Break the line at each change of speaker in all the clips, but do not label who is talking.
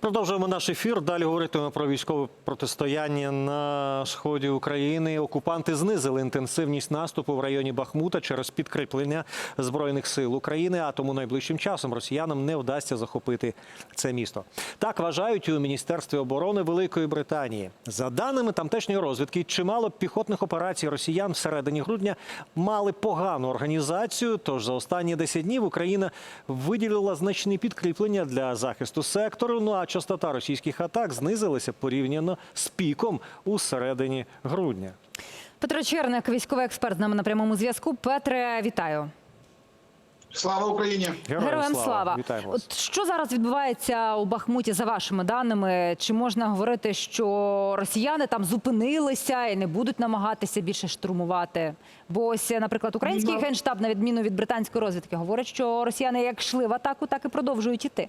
Продовжуємо наш ефір. Далі говоритимемо про військове протистояння на сході України. Окупанти знизили інтенсивність наступу в районі Бахмута через підкріплення збройних сил України. А тому найближчим часом росіянам не вдасться захопити це місто. Так вважають у міністерстві оборони Великої Британії. За даними тамтешньої розвідки, чимало піхотних операцій росіян всередині грудня мали погану організацію. Тож за останні 10 днів Україна виділила значні підкріплення для захисту сектору. Ну а частота російських атак знизилася порівняно з піком у середині грудня.
Петро Черник, військовий експерт, з нами на прямому зв'язку. Петре, вітаю.
Слава Україні!
Героям слава.
Вітаємо вас.
От що зараз відбувається у Бахмуті за вашими даними? Чи можна говорити, що росіяни там зупинилися і не будуть намагатися більше штурмувати? Бо ось, наприклад, український
Ну.
генштаб, на відміну від британської розвідки, говорить, що росіяни як йшли в атаку, так і продовжують іти.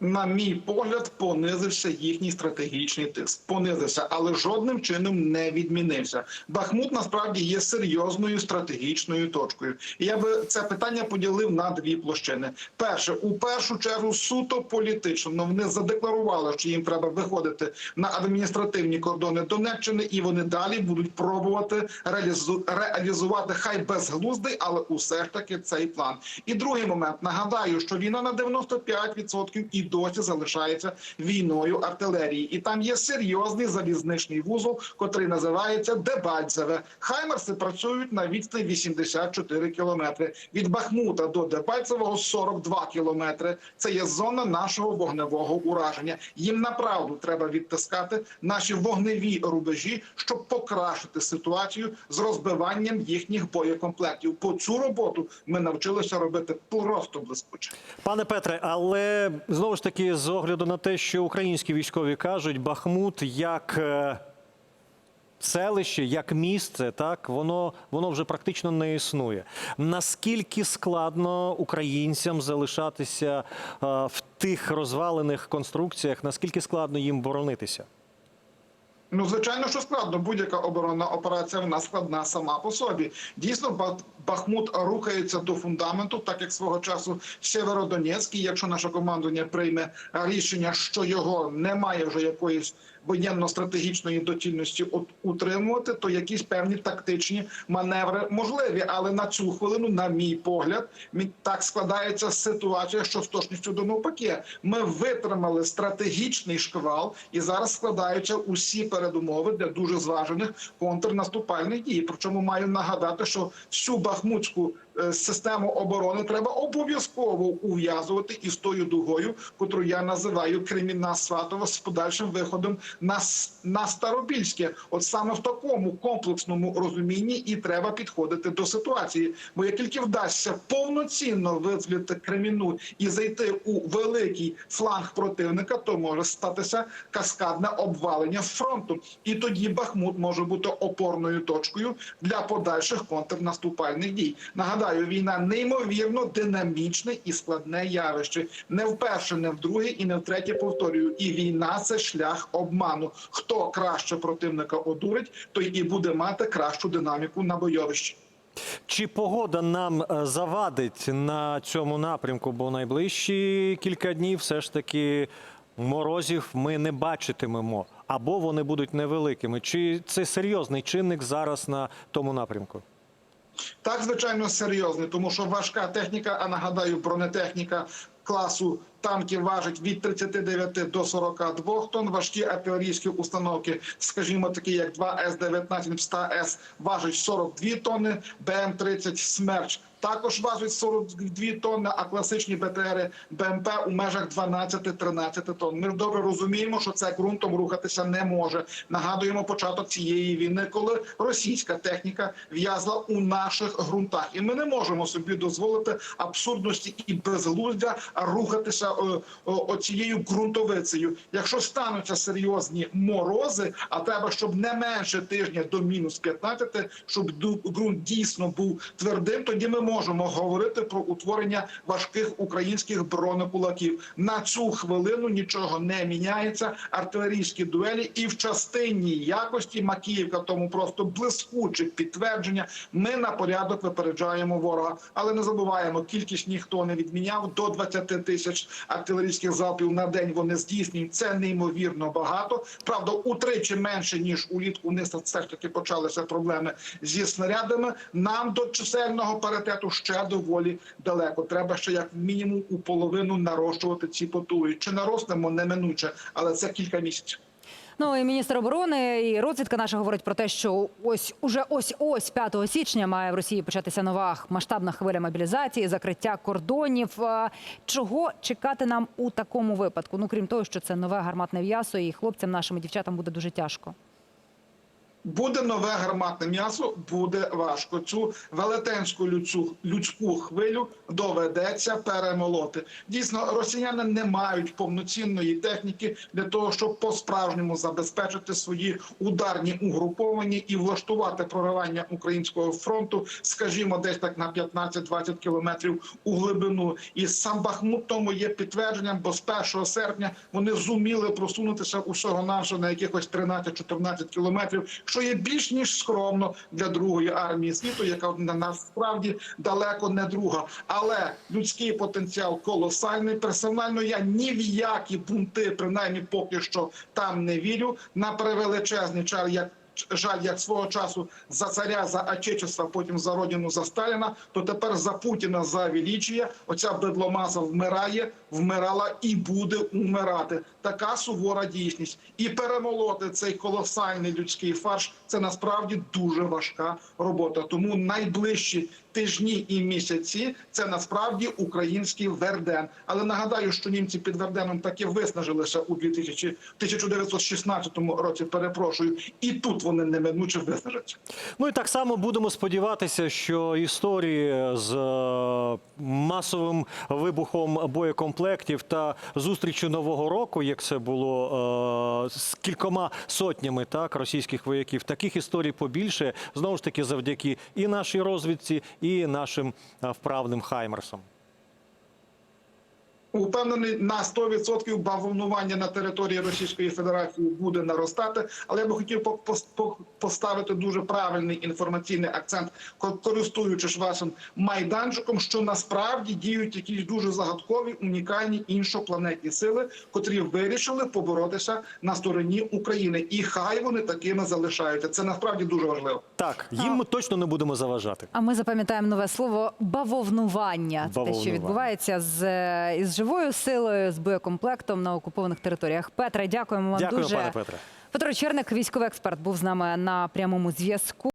На мій погляд, понизився їхній стратегічний тиск. Понизився, але жодним чином не відмінився. Бахмут насправді є серйозною стратегічною точкою. Я би це питання поділив на дві площини. Перше, у першу чергу, суто політично вони задекларували, що їм треба виходити на адміністративні кордони Донеччини, і вони далі будуть пробувати реалізу... реалізувати хай безглуздий, але усе ж таки цей план. І другий момент нагадаю, що війна на 95% і досі залишається війною артилерії, і там є серйозний залізничний вузол, котрий називається Дебальцеве. Хаймерси працюють на відстані 84 кілометри. Від Бахмута до Дебальцевого 42 кілометри. Це є зона нашого вогневого ураження. Їм направду треба відтискати наші вогневі рубежі, щоб покращити ситуацію з розбиванням їхніх боєкомплектів. По цю роботу ми навчилися робити просто блискуче.
Пане Петре, але знову таки, з огляду на те, що українські військові кажуть, Бахмут як е, селище, як місце, так воно, воно вже практично не існує. Наскільки складно українцям залишатися е, в тих розвалених конструкціях? Наскільки складно їм боронитися?
Ну, звичайно, що складно. Будь-яка оборонна операція вона складна сама по собі. Дійсно, Ба- Бахмут рухається до фундаменту, так як свого часу Сєвєродонецький. Якщо наше командування прийме рішення, що його немає вже якоїсь воєнно-стратегічної доцільності утримувати, то якісь певні тактичні маневри можливі. Але на цю хвилину, на мій погляд, так складається ситуація, що з точністю до навпаки. Ми витримали стратегічний шквал, і зараз складаються усі передумови для дуже зважених контрнаступальних дій. Причому маю нагадати, що всю бахмутську систему оборони треба обов'язково ув'язувати із тою дугою, котру я називаю Кремінна Сватова з подальшим виходом на, на Старобільське. От саме в такому комплексному розумінні і треба підходити до ситуації. Бо як тільки вдасться повноцінно визволити Кремінну і зайти у великий фланг противника, то може статися каскадне обвалення фронту. І тоді Бахмут може бути опорною точкою для подальших контрнаступальних дій. Нагадаю, війна неймовірно динамічне і складне явище. Не вперше, не вдруге і не втретє повторюю. І війна це шлях обману. Хто краще противника одурить, той і буде мати кращу динаміку на бойовищі.
Чи погода нам е, завадить на цьому напрямку? Бо найближчі кілька днів все ж таки морозів ми не бачитимемо, або вони будуть невеликими. Чи це серйозний чинник зараз на тому напрямку?
Так, звичайно, серйозний, тому що важка техніка, а нагадаю, бронетехніка класу танків важить від 39 до 42 тонн. Важкі артилерійські установки, скажімо, такі як 2 С-19 100С, важить 42 тонни, БМ-30 «Смерч» також важить 42 тонни, а класичні БТРи БМП у межах 12-13 тонн. Ми ж добре розуміємо, що це ґрунтом рухатися не може. Нагадуємо початок цієї війни, коли російська техніка в'язла у наших ґрунтах, і ми не можемо собі дозволити абсурдності і безглуздя рухатися е, оцією ґрунтовицею. Якщо стануться серйозні морози, а треба, щоб не менше тижня до мінус 15, щоб ґрунт дійсно був твердим, тоді ми можемо говорити про утворення важких українських бронекулаків. На цю хвилину нічого не міняється. Артилерійські дуелі і в частині якості Макіївка тому просто блискуче підтвердження. Ми на порядок випереджаємо ворога, але не забуваємо, кількість ніхто не відміняв до 20 тисяч артилерійських залпів на день. Вони здійснюють це неймовірно багато. Правда, утричі менше ніж улітку. У них все ж таки почалися проблеми зі снарядами. Нам до чисельного паритету ще доволі далеко. Треба ще як мінімум у половину нарощувати ці потуги. Чи нароснемо неминуче, але це кілька місяців.
Ну і міністр оборони і розвідка наша говорить про те, що ось уже ось ось 5 січня має в Росії початися нова масштабна хвиля мобілізації, закриття кордонів. Чого чекати нам у такому випадку? Ну крім того, що це нове гарматне м'ясо, і хлопцям нашим і дівчатам буде дуже тяжко.
Буде нове гарматне м'ясо, буде важко. Цю велетенську людську, людську хвилю доведеться перемолоти. Дійсно, росіяни не мають повноцінної техніки для того, щоб по-справжньому забезпечити свої ударні угруповані і влаштувати проривання українського фронту, скажімо, десь так на 15-20 кілометрів у глибину. І сам Бахмут тому є підтвердженням, бо з 1 серпня вони зуміли просунутися усього навсього на якихось 13-14 кілометрів, що є більш ніж скромно для другої армії світу, яка на- насправді далеко не друга. Але людський потенціал колосальний. Персонально я ні в які бунти, принаймні поки що там не вірю. На превеличезний чар, як жаль, як свого часу за царя, за Отечество, потім за родину, за Сталіна, то тепер за Путіна, за Величія, оця бедломаса вмирає, вмирала і буде умирати. Така сувора дійсність. І перемолоти цей колосальний людський фарш це насправді дуже важка робота. Тому найближчі тижні і місяці це насправді український Верден. Але нагадаю, що німці під Верденом таки виснажилися у 2000 1916 році. Перепрошую, і тут вони неминуче виснажаться.
Ну і так само будемо сподіватися, що історії з е, масовим вибухом боєкомплектів та зустрічю нового року, як це було е, з кількома сотнями так російських вояків, таких історій побільше знову ж таки завдяки і нашій розвідці, і нашим е, вправним хаймерсам.
Упевнений на 100% бавовнування на території Російської Федерації буде наростати, але я би хотів по- поставити дуже правильний інформаційний акцент, користуючись вашим майданчиком, що насправді діють якісь дуже загадкові, унікальні іншопланетні сили, котрі вирішили поборотися на стороні України, і хай вони такими залишаються. Це насправді дуже важливо.
Так, їм ми точно не будемо заважати.
А ми запам'ятаємо нове слово бавовнування. Це те, що відбувається з із живою силою, з боєкомплектом на окупованих територіях. Петре, дякуємо вам
Дякую,
дуже.
пане Петре.
Петро Черник, військовий експерт, був з нами на прямому зв'язку.